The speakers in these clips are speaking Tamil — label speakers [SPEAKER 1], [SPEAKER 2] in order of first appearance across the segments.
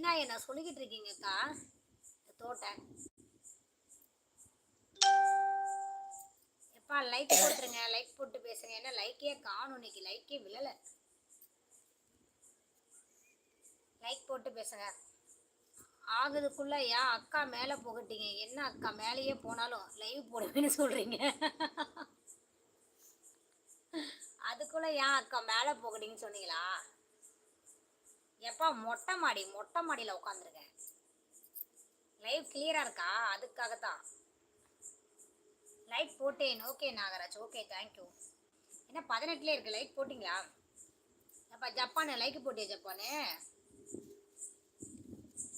[SPEAKER 1] என்ன என்ன சொல்லிக்கிட்டு இருக்கீங்கக்கா? தோட்டை. எப்பா லைக் போட்டுருங்க லைக் போட்டு பேசுங்க. என்ன லைக்கே காணும் இன்னைக்கு? லைக்கே விழலை. லைக் போட்டு பேசுங்க. ஆகுதுக்குள்ள ஏன் அக்கா மேலே போகட்டீங்க. என்ன அக்கா மேலேயே போனாலும் லைவ் போடுவேன்னு சொல்கிறீங்க அதுக்குள்ளே ஏன் அக்கா மேலே போகட்டீங்கன்னு சொன்னீங்களா? எப்பா மொட்டை மாடி மொட்டை மாடியில் உட்காந்துருக்கேன் லைவ் கிளியரா இருக்கா? அதுக்காகத்தான். லைக் போட்டேன். ஓகே நாகராஜ். ஓகே தேங்க்யூ என்ன பதினெட்டுலேயே இருக்கு. லைக் போட்டிங்களா? அப்பா ஜப்பானு லைக் போட்டியா ஜப்பானு?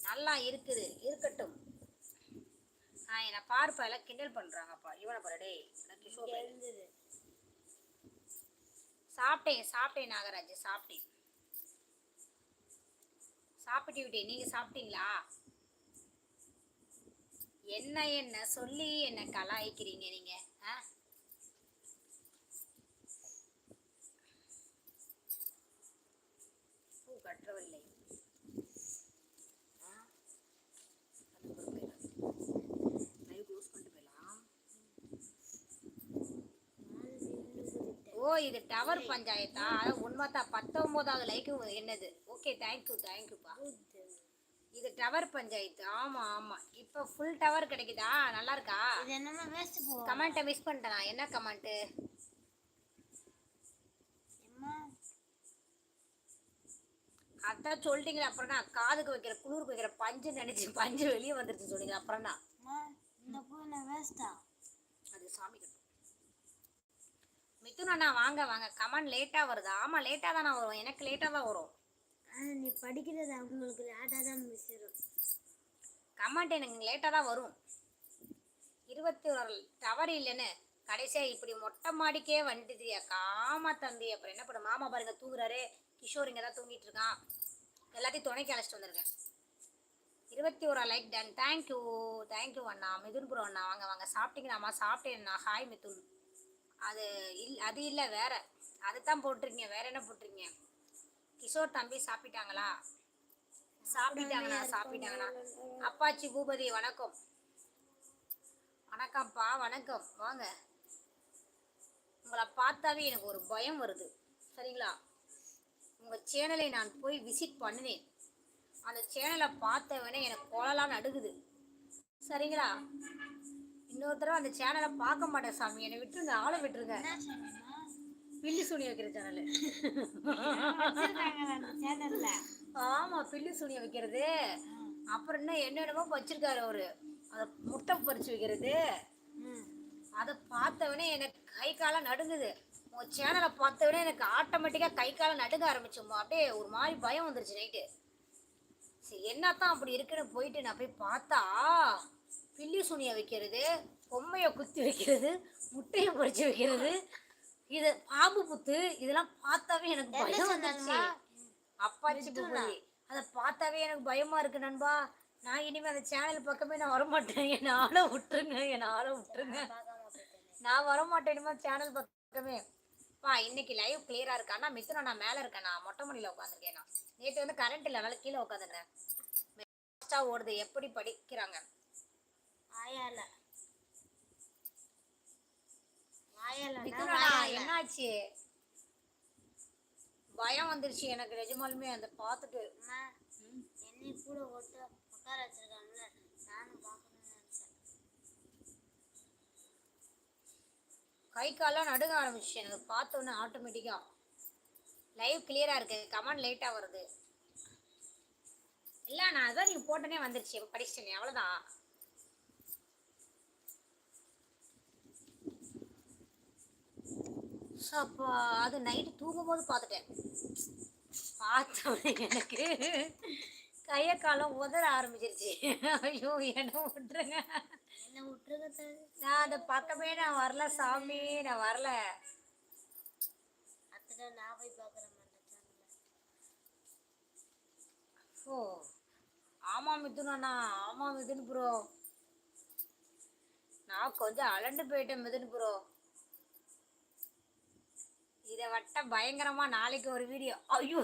[SPEAKER 1] நல்லா இருக்குது. இருக்கட்டும். ஆ என்னை பார்ப்பா எல்லாம் கிண்டல் பண்ணுறாங்கப்பா இவனை பாரு டேய். எனக்கு. சாப்பிட்டேன் சாப்பிட்டேன் நாகராஜ். சாப்பிட்டேன். சாப்பிட்டு விட்டேன் நீங்க சாப்பிட்டீங்களா? என்ன என்ன? சொல்லி என்ன கலாய்க்கிறீங்க நீங்க ஆ? பூ கற்றவில்லை போயிடலாம். ஓ இது டவர் பஞ்சாயத்தா? அதான் உண்மைதான். பத்தொன்பதாவது லைக்கு என்னது? ஓகே தேங்க்யூ தேங்க்யூப்பா இது டவர் பஞ்சாயத்து. ஆமா ஆமா. இப்போ ஃபுல் டவர் கிடைக்குதா? நல்லா இருக்கா?
[SPEAKER 2] இது என்னமா வேஸ்ட் போ.
[SPEAKER 1] கமெண்ட்டை மிஸ் பண்ணிட்டேனா? என்ன கமெண்ட்டு?
[SPEAKER 2] அம்மா
[SPEAKER 1] அதான் சொல்லிட்டீங்களா அப்புறம் நான் காதுக்கு வைக்கிற குளிருக்கு வைக்கிற பஞ்சு நினைச்சு பஞ்சு வெளியே வந்துருச்சு சொன்னீங்க அப்புறம்
[SPEAKER 2] அம்மா இந்த பூ என்ன வேஸ்டா
[SPEAKER 1] அது சாமி கட்டும் மிதுன் அண்ணா வாங்க வாங்க. கமெண்ட் லேட்டாக வருதா. ஆமாம் லேட்டாக தானே வரும். எனக்கு லேட்டாக தான் வரும்.
[SPEAKER 2] ஆனா நீ படிக்கிறது அவங்களுக்கு லேட்டாக தான் மிஸ் வரும்
[SPEAKER 1] கமெண்ட் எனக்கு லேட்டாக தான் வரும். இருபத்தி ஒரு டவர் இல்லைன்னு கடைசியாக இப்படி மொட்டை மாடிக்கே வந்துட்டியா காமா தம்பி. அப்புறம் என்ன பண்ண மாமா பாருங்க தூங்குறாரு. கிஷோர் இங்கே தான் தூங்கிட்டு இருக்கான். எல்லாத்தையும் துணைக்கு அழைச்சிட்டு வந்திருக்கேன். இருபத்தி ஒரு லைக் டன் தேங்க்யூ தேங்க்யூ அண்ணா. மிதுன் ப்ரோ அண்ணா. வாங்க வாங்க. சாப்பிட்டீங்களாம்மா? சாப்பிட்டேன்ண்ணா ஹாய் மிதுன். அது இல் அது இல்லை வேற. அதுதான் போட்டிருக்கீங்க. வேற என்ன போட்டிருக்கீங்க? கிஷோர் தம்பி சாப்பிட்டாங்களா? சாப்பிட்டாங்கண்ணா சாப்பிட்டாங்கண்ணா. அப்பாச்சி பூபதி வணக்கம். வணக்கம்ப்பா வணக்கம். வாங்க. உங்களை பார்த்தாவே எனக்கு ஒரு பயம் வருது. சரிங்களா? உங்கள் சேனலை நான் போய் விசிட் பண்ணினேன். அந்த சேனலை பார்த்தவனே எனக்கு குழலாம் நடுகுது. சரிங்களா? இன்னொரு தடவை அந்த சேனலை பார்க்க மாட்டேன் சாமி. என்னை விட்டுருங்க ஆளை விட்டுருங்க. பில்லி சுனி வைக்கிற சேனலு
[SPEAKER 2] சேனல்ல.
[SPEAKER 1] ஆமா பில்லி சுனி வைக்கிறது. அப்புறம் என்ன என்னென்னமோ வச்சிருக்காரு அவரு. அதை முட்டை பறிச்சு வைக்கிறது. அதை பார்த்தவனே எனக்கு கை காலம் நடுங்குது. உங்க சேனலை பார்த்தவனே எனக்கு ஆட்டோமேட்டிக்காக கை காலம் நடுங்க ஆரம்பிச்சுமா அப்படியே ஒரு மாதிரி பயம் வந்துருச்சு நைட்டு சரி என்னத்தான் அப்படி இருக்குன்னு போயிட்டு நான் போய் பார்த்தா பில்லி சுனியை வைக்கிறது பொம்மையை குத்தி வைக்கிறது முட்டையை பறிச்சு வைக்கிறது இது பாம்பு புத்து இதெல்லாம் பார்த்தாவே எனக்கு பயம் வந்துருச்சு? அப்பாச்சி புகுதி அதை பார்த்தாவே எனக்கு பயமா இருக்கு நண்பா. நான் இனிமே அந்த சேனல் பக்கமே நான் வரமாட்டேன். என்னை ஆள விட்டுருங்க என்னை ஆள விட்டுருங்க. நான் வரமாட்டேன் இனிமே சேனல் பக்கமே. பா இன்னைக்கு லைவ் கிளியரா இருக்கா? மித்திரம் நான் மேல இருக்கேன் நான் மொட்டை மாடியில உட்காந்துருக்கேன் நான் நேற்று வந்து கரண்ட் இல்லை அதனால கீழே உட்காந்துருந்தேன் ஃபாஸ்டா ஓடுது எப்படி படிக்கிறாங்க?
[SPEAKER 2] வாயால.
[SPEAKER 1] மிதுனா, என்னாச்சு பயம் வந்துருச்சு எனக்கு நிஜமாலுமே அந்த பார்த்துட்டு.
[SPEAKER 2] என்னை கூட ஓட்டு உட்கார வச்சிருக்காங்கல்ல நானும் பார்க்கணும்னு நினைச்சேன்.
[SPEAKER 1] கை கால்லாம் நடுங்க ஆரம்பிச்சு எனக்கு. பார்த்தோன்னே ஆட்டோமேட்டிக்கா லைவ் கிளியரா இருக்கு. கமெண்ட் லேட்டா வருது. இல்ல நான் அதான் நீங்க போட்டனே வந்துருச்சு. படிச்சிட்டேனே அவ்வளவுதான். அப்போ அது நைட்டு தூங்கும்போது பார்த்துட்டேன் பார்த்தோன்னே எனக்கு. கையை காலம் உதற ஆரம்பிச்சிருச்சு. ஐயோ என்ன விட்டுருங்க
[SPEAKER 2] என்ன விட்டுருக்க
[SPEAKER 1] நான் அந்த பக்கமே நான் வரல சாமி நான் வரல.
[SPEAKER 2] அத்தனை நான் போய் பார்க்குறேன்
[SPEAKER 1] ஓ ஆமா மிதுன் அண்ணா ஆமா மிதுன் ப்ரோ நான் கொஞ்சம் அலண்டு போயிட்டேன் மிதுன் ப்ரோ இதை வட்ட பயங்கரமா நாளைக்கு ஒரு வீடியோ ஐயோ.